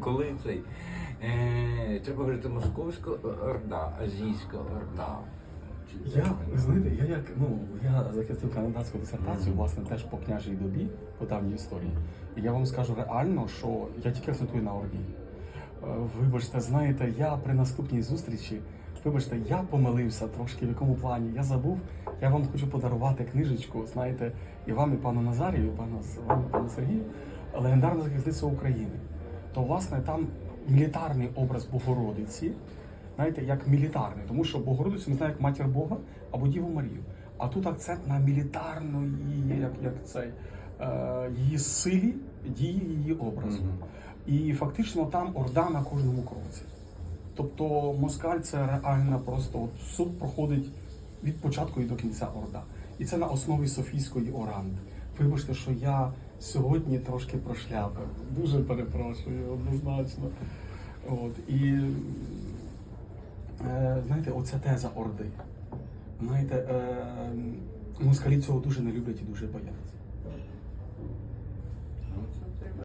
коли, цей. Е, треба говорити московська орда, азійська орда. Я, ви знаєте, я як ну я захистив кандидатську дисертацію, власне, теж по княжій добі, по давній історії. І я вам скажу реально, що я тільки акцентую на орді. Е, Вибачте, знаєте, я при наступній зустрічі, вибачте, я помилився трошки в якому плані. Я забув. Я вам хочу подарувати книжечку, знаєте, і вам, і пану Назарію, і пану, вам, і пану Сергію, легендарна захисниця України. То, власне, там мілітарний образ Богородиці, знаєте, як мілітарний, тому що Богородицю ми знаємо як матір Бога або Діву Марію. А тут акцент на мілітарну її, як, як цей, е, її силі, дії її образу. Мгм. І фактично там орда на кожному кроці. Тобто москаль це реально просто от суд проходить від початку і до кінця орда. І це на основі Софійської оранди. Вибачте, що я сьогодні трошки прошляпив. Дуже перепрошую, однозначно. От, і е, знаєте, оця теза орди. Знаєте, е, москалі цього дуже не люблять і дуже бояться.